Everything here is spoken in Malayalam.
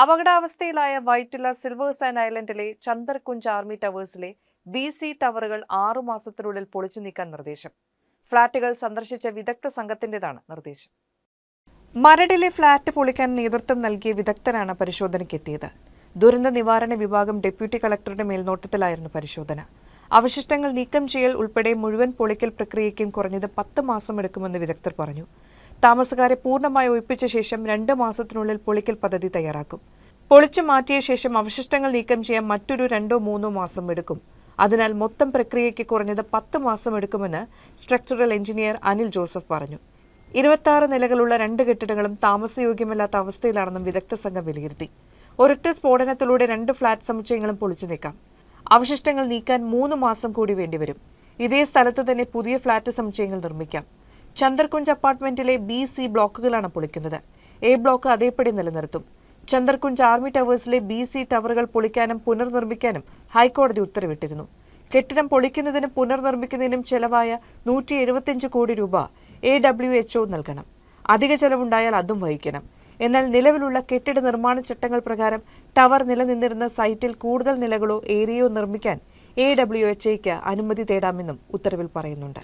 അപകടാവസ്ഥയിലായ വൈറ്റില സിൽവേഴ്സ് ഐലൻഡിലെ ചന്ദർകുഞ്ച് ആർമി ടവേഴ്സിലെ ബി സി ടവറുകൾ ആറുമാസത്തിനുള്ളിൽ പൊളിച്ചു നീക്കാൻ നിർദ്ദേശം. ഫ്ളാറ്റുകൾ സന്ദർശിച്ച വിദഗ്ധ സംഘത്തിന്റേതാണ് നിർദ്ദേശം. മരടിലെ ഫ്ളാറ്റ് പൊളിക്കാൻ നേതൃത്വം നൽകിയ വിദഗ്ധരാണ് പരിശോധനയ്ക്കെത്തിയത്. ദുരന്ത നിവാരണ വിഭാഗം ഡെപ്യൂട്ടി കളക്ടറുടെ മേൽനോട്ടത്തിലായിരുന്നു പരിശോധന. അവശിഷ്ടങ്ങൾ നീക്കം ചെയ്യൽ ഉൾപ്പെടെ മുഴുവൻ പൊളിക്കൽ പ്രക്രിയയ്ക്കും കുറഞ്ഞത് പത്ത് മാസം എടുക്കുമെന്ന് വിദഗ്ധർ പറഞ്ഞു. താമസക്കാരെ പൂർണമായി ഒഴിപ്പിച്ച ശേഷം രണ്ട് മാസത്തിനുള്ളിൽ പൊളിക്കൽ പദ്ധതി തയ്യാറാക്കും. പൊളിച്ചു മാറ്റിയ ശേഷം അവശിഷ്ടങ്ങൾ നീക്കം ചെയ്യാൻ മറ്റൊരു രണ്ടോ മൂന്നോ മാസം എടുക്കും. അതിനാൽ മൊത്തം പ്രക്രിയയ്ക്ക് കുറഞ്ഞത് പത്ത് മാസം എടുക്കുമെന്ന് സ്ട്രക്ചറൽ എഞ്ചിനീയർ അനിൽ ജോസഫ് പറഞ്ഞു. ഇരുപത്തി നിലകളുള്ള രണ്ട് കെട്ടിടങ്ങളും താമസയോഗ്യമല്ലാത്ത അവസ്ഥയിലാണെന്നും വിദഗ്ധ സംഘം വിലയിരുത്തി. ഒരൊറ്റ സ്ഫോടനത്തിലൂടെ രണ്ട് ഫ്ളാറ്റ് സമുച്ചയങ്ങളും പൊളിച്ചു നീക്കാം. അവശിഷ്ടങ്ങൾ നീക്കാൻ മൂന്ന് മാസം കൂടി വേണ്ടിവരും. ഇതേ സ്ഥലത്ത് തന്നെ പുതിയ ഫ്ളാറ്റ് സമുച്ചയങ്ങൾ നിർമ്മിക്കാം. ചന്ദർകുഞ്ച് അപ്പാർട്ട്മെന്റിലെ ബി സി ബ്ലോക്കുകളാണ് പൊളിക്കുന്നത്. എ ബ്ലോക്ക് അതേപടി നിലനിർത്തും. ചന്ദർകുഞ്ച് ആർമി ടവേഴ്സിലെ ബി സി ടവറുകൾ പൊളിക്കാനും പുനർനിർമ്മിക്കാനും ഹൈക്കോടതി ഉത്തരവിട്ടിരുന്നു. കെട്ടിടം പൊളിക്കുന്നതിനും പുനർനിർമ്മിക്കുന്നതിനും ചെലവായ നൂറ്റി എഴുപത്തിയഞ്ച് കോടി രൂപ എ ഡബ്ല്യു എച്ച്ഒ നൽകണം. അധിക ചെലവുണ്ടായാൽ അതും വഹിക്കണം. എന്നാൽ നിലവിലുള്ള കെട്ടിട നിർമ്മാണ ചട്ടങ്ങൾ പ്രകാരം ടവർ നിലനിന്നിരുന്ന സൈറ്റിൽ കൂടുതൽ നിലകളോ ഏരിയയോ നിർമ്മിക്കാൻ എ ഡബ്ല്യു എച്ച് അനുമതി തേടാമെന്നും ഉത്തരവിൽ പറയുന്നുണ്ട്.